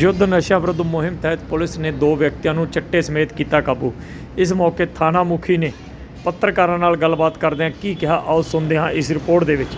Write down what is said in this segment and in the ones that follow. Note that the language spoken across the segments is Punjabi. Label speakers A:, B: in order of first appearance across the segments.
A: ਯੁੱਧ ਨਸ਼ਾ ਵਿਰੁੱਧ ਮੁਹਿੰਮ ਤਹਿਤ ਪੁਲਿਸ ਨੇ ਦੋ ਵਿਅਕਤੀਆਂ ਨੂੰ ਚੱਟੇ ਸਮੇਤ ਕੀਤਾ ਕਾਬੂ। ਇਸ ਮੌਕੇ ਥਾਣਾ ਮੁਖੀ ਨੇ ਪੱਤਰਕਾਰਾਂ ਨਾਲ ਗੱਲਬਾਤ ਕਰਦਿਆਂ ਕੀ ਕਿਹਾ, ਆਓ ਸੁਣਦੇ ਹਾਂ ਇਸ ਰਿਪੋਰਟ ਦੇ ਵਿੱਚ।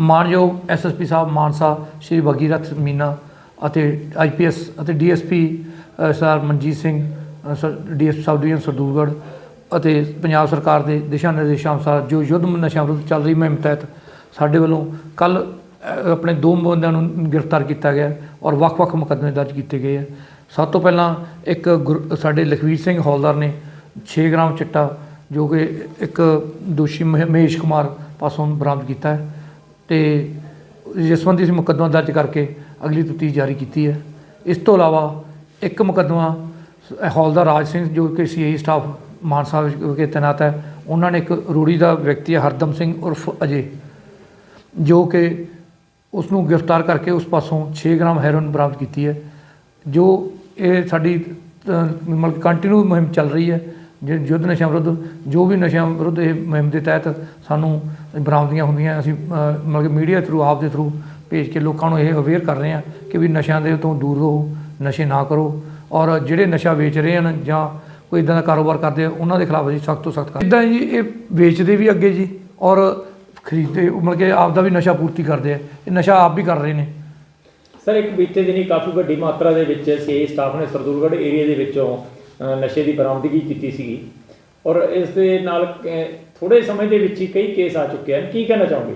B: ਮਾਨਯੋਗ ਐਸਐਸਪੀ ਸਾਹਿਬ ਮਾਨਸਾ, ਸ਼੍ਰੀ ਭਗੀਰਥ ਮੀਨਾ ਅਤੇ ਆਈਪੀਐਸ ਅਤੇ DSP sir Manjit Singh DSP sub division Sardulgarh ਅਤੇ ਪੰਜਾਬ ਸਰਕਾਰ ਦੇ ਦਿਸ਼ਾ ਨਿਰਦੇਸ਼ਾਂ ਅਨੁਸਾਰ ਜੋ ਯੁੱਧ ਨਸ਼ਿਆਂ ਵਿਰੁੱਧ ਚੱਲ ਰਹੀ ਮੁਹਿੰਮ ਤਹਿਤ ਸਾਡੇ ਵੱਲੋਂ ਕੱਲ ਆਪਣੇ ਦੋ ਬੰਦਿਆਂ ਨੂੰ ਗ੍ਰਿਫਤਾਰ ਕੀਤਾ ਗਿਆ ਔਰ ਵੱਖ-ਵੱਖ ਮੁਕੱਦਮੇ ਦਰਜ ਕੀਤੇ ਗਏ ਹੈ ਸਭ ਤੋਂ ਪਹਿਲਾਂ ਇੱਕ ਗੁਰ- ਸਾਡੇ ਲਖਵੀਰ ਸਿੰਘ ਹੌਲਦਾਰ ਨੇ 6 ਗ੍ਰਾਮ ਚਿੱਟਾ ਜੋ ਕਿ ਇੱਕ ਦੋਸ਼ੀ ਮਹੇਸ਼ ਕੁਮਾਰ ਪਾਸੋਂ ਬਰਾਮਦ ਕੀਤਾ ਹੈ ਤੇ ਜਿਸ ਸੰਬੰਧੀ ਅਸੀਂ ਮੁਕੱਦਮਾ ਦਰਜ ਕਰਕੇ ਅਗਲੀ ਤਫਤੀਸ਼ ਜਾਰੀ ਕੀਤੀ ਹੈ। ਇਸ ਤੋਂ ਇਲਾਵਾ ਇੱਕ ਮੁਕੱਦਮਾ ਸ- ਹੌਲਦਾਰ ਰਾਜ ਸਿੰਘ ਜੋ ਕਿ ਸੀਆਈ ਸਟਾਫ ਮਾਨਸਾ ਵਿਖੇ ਤੈਨਾਤ ਹੈ, ਉਹਨਾਂ ਨੇ ਇੱਕ ਰੂੜੀ ਦਾ ਵਿਅਕਤੀ ਹੈ ਹਰਦਮ ਸਿੰਘ ਉਰਫ ਅਜੇ, ਜੋ ਕਿ ਉਸ ਨੂੰ ਗ੍ਰਿਫਤਾਰ ਕਰਕੇ ਉਸ ਪਾਸੋਂ 6 ਗ੍ਰਾਮ ਹੈਰੋਇਨ ਬਰਾਮਦ ਕੀਤੀ ਹੈ। ਜੋ ਇਹ ਸਾਡੀ ਮਤਲਬ ਕੰਟੀਨਿਊ ਮੁਹਿੰਮ ਚੱਲ ਰਹੀ ਹੈ। ਜਿਹੜੇ ਯੁੱਧ ਨਸ਼ਿਆਂ ਵਿਰੁੱਧ, ਜੋ ਵੀ ਨਸ਼ਿਆਂ ਵਿਰੁੱਧ ਇਹ ਮੁਹਿੰਮ ਦੇ ਤਹਿਤ ਸਾਨੂੰ ਬਰਾਮਦੀਆਂ ਹੁੰਦੀਆਂ, ਅਸੀਂ ਮਤਲਬ ਕਿ ਮੀਡੀਆ ਥਰੂ, ਆਪ ਦੇ ਥਰੂ ਭੇਜ ਕੇ ਲੋਕਾਂ ਨੂੰ ਇਹ ਅਵੇਅਰ ਕਰ ਰਹੇ ਹਾਂ ਕਿ ਵੀ ਨਸ਼ਿਆਂ ਦੇ ਤੋਂ ਦੂਰ ਰਹੋ, ਨਸ਼ੇ ਨਾ ਕਰੋ ਔਰ ਜਿਹੜੇ ਨਸ਼ਾ ਵੇਚ ਰਹੇ ਹਨ ਜਾਂ ਕੋਈ ਇਦਾਂ ਦਾ ਕਾਰੋਬਾਰ ਕਰਦੇ ਉਹਨਾਂ ਦੇ ਖਿਲਾਫ ਅਸੀਂ ਸਖਤ ਤੋਂ ਸਖਤ ਕਰ ਇਦਾਂ ਜੀ, ਇਹ ਵੇਚਦੇ ਵੀ ਅੱਗੇ ਜੀ ਔਰ ਖਰੀਦਦੇ ਮਤਲਬ ਕਿ ਆਪ ਦਾ ਵੀ ਨਸ਼ਾ ਪੂਰਤੀ ਕਰਦੇ ਆ, ਇਹ ਨਸ਼ਾ ਆਪ ਵੀ ਕਰ ਰਹੇ ਨੇ।
A: ਸਰ, ਇੱਕ ਬੀਤੇ ਦਿਨੀ ਕਾਫੀ ਵੱਡੀ ਮਾਤਰਾ ਦੇ ਵਿੱਚ ਸੀਏ ਸਟਾਫ ਨੇ ਸਰਦੂਲਗੜ੍ਹ ਏਰੀਆ ਦੇ ਵਿੱਚੋਂ ਨਸ਼ੇ ਦੀ ਬਰਾਮਦਗੀ ਕੀਤੀ ਸੀਗੀ। ਔਰ ਇਸ ਦੇ ਨਾਲ ਥੋੜੇ ਸਮੇਂ ਦੇ ਵਿੱਚ ਹੀ ਕਈ ਕੇਸ ਆ ਚੁੱਕੇ ਹਨ। ਕੀ ਕਹਿਣਾ ਚਾਹੋਗੇ?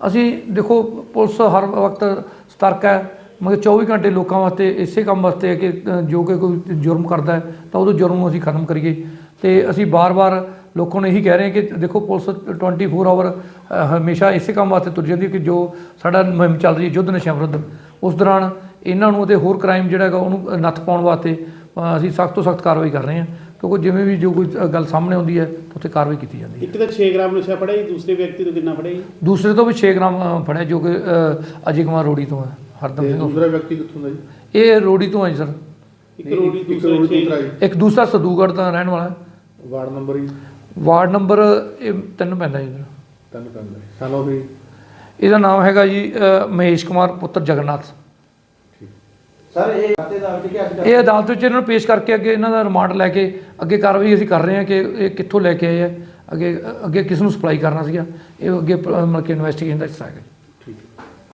B: ਅਸੀਂ ਦੇਖੋ, ਪੁਲਿਸ ਹਰ ਵਕਤ ਸਤਰਕ ਹੈ। ਮਗਰ 24 ਘੰਟੇ ਲੋਕਾਂ ਵਾਸਤੇ ਇਸੇ ਕੰਮ ਵਾਸਤੇ ਹੈ ਕਿ ਜੋ ਕਿ ਕੋਈ ਜੁਰਮ ਕਰਦਾ ਹੈ, ਤਾਂ ਉਹਦੇ ਜੁਰਮ ਨੂੰ ਅਸੀਂ ਖਤਮ ਕਰੀਏ। ਤੇ ਅਸੀਂ ਬਾਰ-ਬਾਰ ਲੋਕਾਂ ਨੂੰ ਇਹੀ ਕਹਿ ਰਹੇ ਹਾਂ ਕਿ ਦੇਖੋ, ਪੁਲਿਸ 24 ਆਵਰ ਹਮੇਸ਼ਾ ਇਸੇ ਕੰਮ ਵਾਸਤੇ ਤੁਰ ਜਾਂਦੀ ਹੈ ਕਿ ਜੋ ਸਾਡਾ ਮੁਹਿੰਮ ਚੱਲ ਰਹੀ ਹੈ ਯੁੱਧ ਨਸ਼ਿਆਂ ਵਿਰੁੱਧ। ਉਸ ਦੌਰਾਨ ਇਹਨਾਂ ਨੂੰ ਅਤੇ ਹੋਰ ਕ੍ਰਾਈਮ ਜਿਹੜਾ ਹੈਗਾ, ਉਹਨੂੰ ਨੱਥ ਪਾਉਣ ਵਾਸਤੇ ਅਸੀਂ ਸਖਤ ਤੋਂ ਸਖਤ ਕਾਰਵਾਈ ਕਰ ਰਹੇ ਹਾਂ ਕਿਉਂਕਿ ਜਿਵੇਂ ਵੀ ਜੋ ਕੋਈ ਗੱਲ ਸਾਹਮਣੇ ਆਉਂਦੀ ਹੈ ਉੱਥੇ ਕਾਰਵਾਈ ਕੀਤੀ ਜਾਂਦੀ ਹੈ।
C: ਇੱਕ ਤਾਂ 6 ਗ੍ਰਾਮ ਨਸ਼ਾ ਫੜਿਆ ਜੀ ਦੂਸਰੇ ਵਿਅਕਤੀ ਤੋਂ ਕਿੰਨਾ ਫੜਿਆ ਜੀ?
B: ਦੂਸਰੇ ਤੋਂ ਵੀ 6 ਗ੍ਰਾਮ ਫੜਿਆ ਜੋ ਕਿ ਅਜੇ ਕੁਮਾਰ ਰੋੜੀ ਤੋਂ ਹੈ ਹਰਦਮ
D: ਤੇ
B: ਸਿੰਘ।
D: ਦੂਸਰਾ ਵਿਅਕਤੀ ਕਿੱਥੋਂ ਦਾ ਜੀ?
B: ਇਹ ਰੋੜੀ ਤੋਂ ਹੈ ਜੀ ਸਰ।
C: ਇੱਕ ਰੋੜੀ
D: ਇੱਕ
C: ਦੂਸਰੇ ਛੇ-
D: ਦੂਸਰਾ ਜੀ।
B: ਇੱਕ ਦੂਸਰਾ ਸਦੂਗੜ ਦਾ ਰਹਿਣ ਵਾਲਾ ਹੈ।
D: ਵਾਰਡ ਨੰਬਰ ਹੀ
B: ਵਾਰਡ ਨੰਬਰ ਇਹ ਤਿੰਨ ਪੈਂਦਾ ਜੀ ਇਹਦਾ।
D: ਤਿੰਨ ਪੈਂਦਾ ਹੈ ਸਾਨੂੰ ਵੀ
B: ਇਹਦਾ ਨਾਮ ਹੈਗਾ ਜੀ ਅ, ਮਹੇਸ਼ ਕੁਮਾਰ ਪੁੱਤਰ ਜਗਨਨਾਥ।
E: ਸਰ ਇਹ ਅੱਜ
B: ਅਦਾਲਤ ਵਿੱਚ ਇਹਨਾਂ ਨੂੰ ਪੇਸ਼ ਕਰਕੇ ਅੱਗੇ ਇਹਨਾਂ ਦਾ ਰਿਮਾਂਡ ਲੈ ਕੇ ਅੱਗੇ ਕਾਰਵਾਈ ਅਸੀਂ ਕਰ ਰਹੇ ਹਾਂ ਕਿ ਇਹ ਕਿੱਥੋਂ ਲੈ ਕੇ ਆਏ ਹੈ ਅੱਗੇ ਅੱਗੇ ਕਿਸ ਨੂੰ ਸਪਲਾਈ ਕਰਨਾ ਸੀਗਾ ਇਹ ਅੱਗੇ ਮਤਲਬ ਕਿ ਇਨਵੈਸਟੀਗੇਸ਼ਨ ਦਾ ਹਿੱਸਾ ਹੈਗਾ
D: ਠੀਕ ਹੈ।